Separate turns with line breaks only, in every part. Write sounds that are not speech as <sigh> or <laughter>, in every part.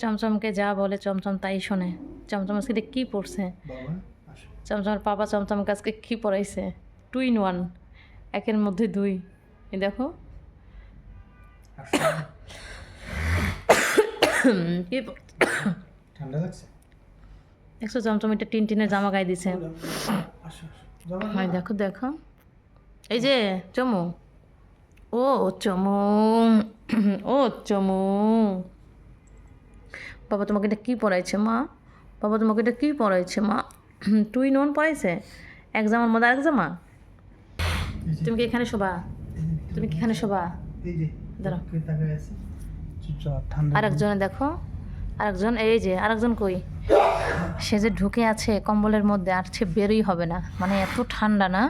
চমচমকে যা বলে চমচম তাই শোনে। চমচম আজকে কি পড়ছে। চমচমের পাপা চমচমকে আজকে কী পড়াইছে? টু ইন ওয়ান একের মধ্যে দুই। এই দেখো। <coughs>
ঠান্ডা লাগছে?
দেখছ চমচম এটা টিন টিনের জামা গায়ে দিছে। দেখো দেখো। এই যে চমু। ও চমু। ও চমু। বাবা তোমাকে এটা কী পড়াইছে মা? বাবা তোমাকে এটা কী পড়াইছে মা? <clears throat> টুই নন পড়াইছে? এক জামার মধ্যে আরেক জামা তুমি কি এখানে শোবা? তুমি কি এখানে
ঠান্ডা
আরেকজনে দেখো। আরেকজন এই যে আরেকজন কই? সে যে ঢুকে আছে কম্বলের মধ্যে আর সে বেরোই হবে না। মানে এত ঠান্ডা না?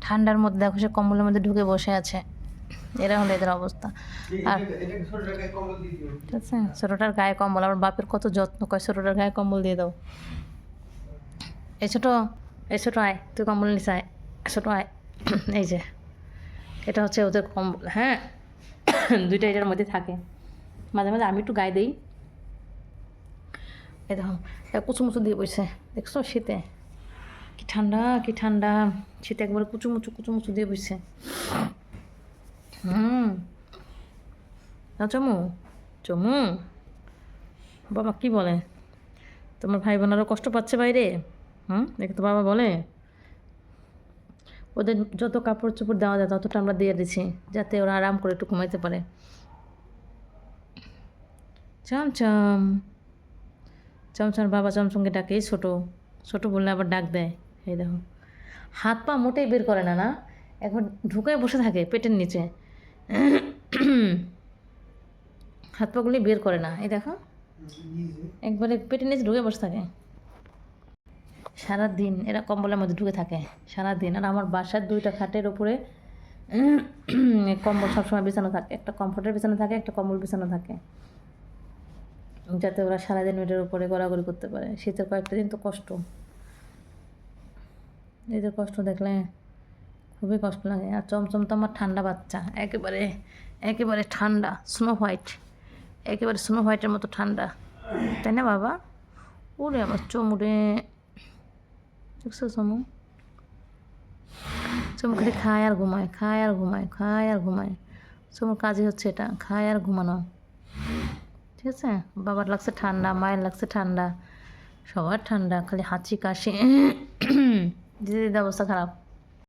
ঠান্ডার মধ্যে দেখো সে কম্বলের মধ্যে ঢুকে বসে আছে। এরা হলো এদের অবস্থা। আর ঠিক আছে ছোটোটার গায়ে কম্বল আমার বাপের কত যত্ন করে ছোটোটার গায়ে কম্বল দিয়ে দাও। এই ছোটো এই ছোটো আয় তুই কম্বল নিস আয় ছোটো আয়। এই যে এটা হচ্ছে ওদের কম্বল হ্যাঁ? দুইটা এটার মধ্যে থাকে। মাঝে মাঝে আমি একটু গায়ে দিই। এই দেখো কুচুমুচু দিয়ে বসে দেখছ শীতে? কি ঠান্ডা কি ঠান্ডা। শীতে একবারে কুচুমুচু কুচুমুচু দিয়ে বসে হুম। না, চমু চমু। বাবা, কি বলে? তোমার ভাই বোনেরও কষ্ট পাচ্ছে বাইরে? হুম, দেখে তো বাবা বলে। ওদের যত কাপড় চোপড় দেওয়া যায়, ততটা আমরা দিয়ে দিচ্ছি, যাতে ওরা আরাম করে একটু ঘুমাইতে পারে। চমচম। চমচম, বাবা চমচমকে ডাকে ছোটো ছোটো বললে আবার ডাক দেয়। এই দেখো। হাত পা মোটেই বের করে না না? একবার ঢুকে বসে থাকে, পেটের নিচে। হাত পাগুলি বের করে না, এই দেখো। একবারে পেটে নিচে ঢুকে বসে থাকে। সারাদিন এরা কম্বলের মধ্যে ঢুকে থাকে, সারাদিন। আর আমার বাসার দুইটা খাটের উপরে কম্বল সবসময় বিছানো থাকে। একটা কমফোর্টের বিছানো থাকে, একটা কম্বল বিছানো থাকে। যাতে ওরা সারাদিন ওইটার উপরে গড়াগড়ি করতে পারে। শীতের কয়েকটা দিন তো কষ্ট। এদের কষ্ট দেখলে খুবই কষ্ট লাগে। আর চমচম তো আমার ঠান্ডা বাচ্চা। একেবারে একেবারে ঠান্ডা স্নো হোয়াইট একেবারে স্নো হোয়াইটের মতো ঠান্ডা। তাই না বাবা? ওরে আমার চমুরে দেখছ চমু? চমু খালি খায় আর ঘুমায়, খায় আর ঘুমায়, খায় আর ঘুমায়। চমুর কাজই হচ্ছে এটা, খায় আর ঘুমানো। ঠিক আছে? বাবার লাগছে ঠান্ডা, মায়ের লাগছে ঠান্ডা। সবার ঠান্ডা, খালি হাঁচি কাশি। <coughs> দিদির অবস্থা খারাপ।